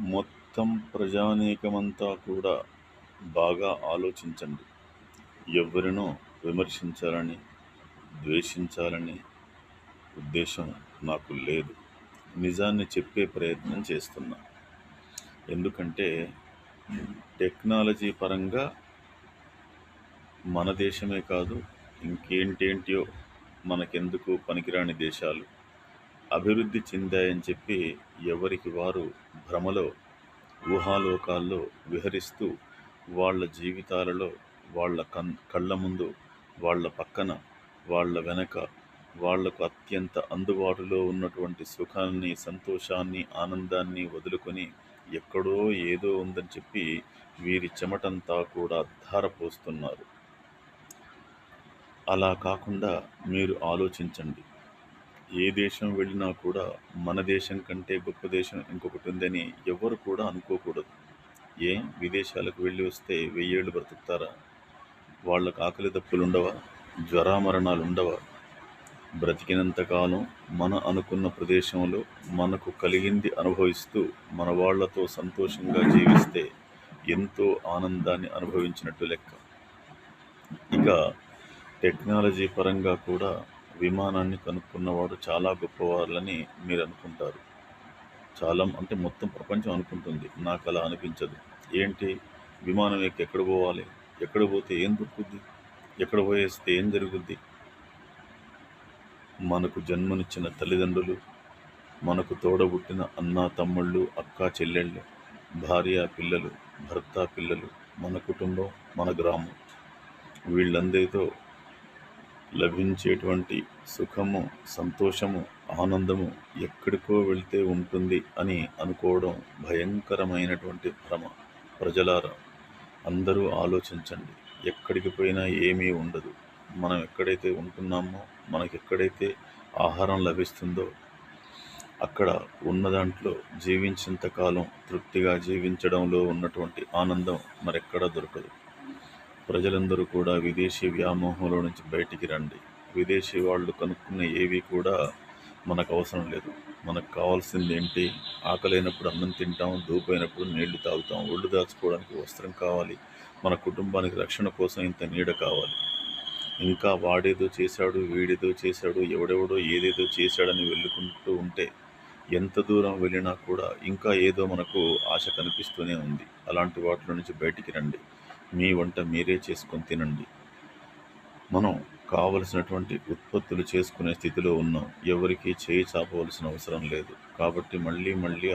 మొత్తం ప్రజానీకమంతా కూడా బాగా ఆలోచించండి. ఎవరినో విమర్శించాలని ద్వేషించాలని ఉద్దేశం నాకు లేదు. నిజాన్ని చెప్పే ప్రయత్నం చేస్తున్నా. ఎందుకంటే టెక్నాలజీ పరంగా మన దేశమే కాదు ఇంకేంటేంటియో మనకెందుకు పనికిరాని దేశాలు. అభివృద్ధి చెందాయని చెప్పి ఎవరికి వారు భ్రమలో ఊహాలోకాల్లో విహరిస్తూ వాళ్ళ జీవితాలలో వాళ్ళ కన్ కళ్ళ ముందు వాళ్ళ పక్కన వాళ్ళ వెనక వాళ్ళకు అత్యంత అందుబాటులో ఉన్నటువంటి సుఖాన్ని సంతోషాన్ని ఆనందాన్ని వదులుకొని ఎక్కడో ఏదో ఉందని చెప్పి వీరి చెమటంతా కూడా ధారపోస్తున్నారు. అలా కాకుండా మీరు ఆలోచించండి. ఏ దేశం వెళ్ళినా కూడా మన దేశం కంటే గొప్ప దేశం ఇంకొకటి ఉందని ఎవరు కూడా అనుకోకూడదు. ఏ విదేశాలకు వెళ్ళి వస్తే వెయ్యేళ్ళు బ్రతుకుతారా? వాళ్ళకు ఆకలి దప్పులు ఉండవా? జ్వరామరణాలు ఉండవా? బ్రతికినంతకాలం మన అనుకున్న ప్రదేశంలో మనకు కలిగింది అనుభవిస్తూ మన వాళ్ళతో సంతోషంగా జీవిస్తే ఎంతో ఆనందాన్ని అనుభవించినట్టు లెక్క. ఇక టెక్నాలజీ పరంగా కూడా విమానాన్ని కనుక్కున్నవారు చాలా గొప్పవాళ్ళని మీరు అనుకుంటారు చాలా అంటే మొత్తం ప్రపంచం అనుకుంటుంది. నాకు అలా అనిపించదు. ఏంటి? విమానం ఎక్కి ఎక్కడ పోవాలి? ఎక్కడ పోతే ఏం దొరుకుద్ది? ఎక్కడ పోయేస్తే ఏం జరుగుద్ది? మనకు జన్మనిచ్చిన తల్లిదండ్రులు మనకు తోడబుట్టిన అన్న తమ్ముళ్ళు అక్క చెల్లెళ్ళు భార్య పిల్లలు భర్త పిల్లలు మన కుటుంబం మన గ్రామం. వీళ్ళందరితో లభించేటువంటి సుఖము సంతోషము ఆనందము ఎక్కడికో వెళ్తే ఉంటుంది అని అనుకోవడం భయంకరమైనటువంటి భ్రమ. ప్రజలారా అందరూ ఆలోచించండి. ఎక్కడికి పోయినా ఏమీ ఉండదు. మనం ఎక్కడైతే ఉంటున్నామో మనకి ఎక్కడైతే ఆహారం లభిస్తుందో అక్కడ ఉన్న దాంట్లో జీవించేంతకాలం తృప్తిగా జీవించడంలో ఉన్నటువంటి ఆనందం మరెక్కడా దొరకదు. ప్రజలందరూ కూడా విదేశీ వ్యామోహంలో నుంచి బయటికి రండి. విదేశీ వాళ్ళు కనుక్కున్న ఏవి కూడా మనకు అవసరం లేదు. మనకు కావాల్సింది ఏంటి? ఆకలైనప్పుడు అన్నం తింటాం దూపైనప్పుడు నీళ్ళు తాగుతాం ఒళ్ళు దాచుకోవడానికి వస్త్రం కావాలి మన కుటుంబానికి రక్షణ కోసం ఇంత నీడ కావాలి. ఇంకా వాడేదో చేశాడు వీడేదో చేశాడు ఎవడెవడో ఏదేదో చేశాడని వెళ్ళుకుంటూ ఉంటే ఎంత దూరం వెళ్ళినా కూడా ఇంకా ఏదో మనకు ఆశ కనిపిస్తూనే ఉంది. అలాంటి వాటిలో నుంచి బయటికి రండి. మీ వంట మీరే చేసుకొని తినండి. మనం కావలసినటువంటి ఉత్పత్తులు చేసుకునే స్థితిలో ఉన్నాం. ఎవరికీ చేయి చాపవలసిన అవసరం లేదు. కాబట్టి మళ్ళీ మళ్ళీ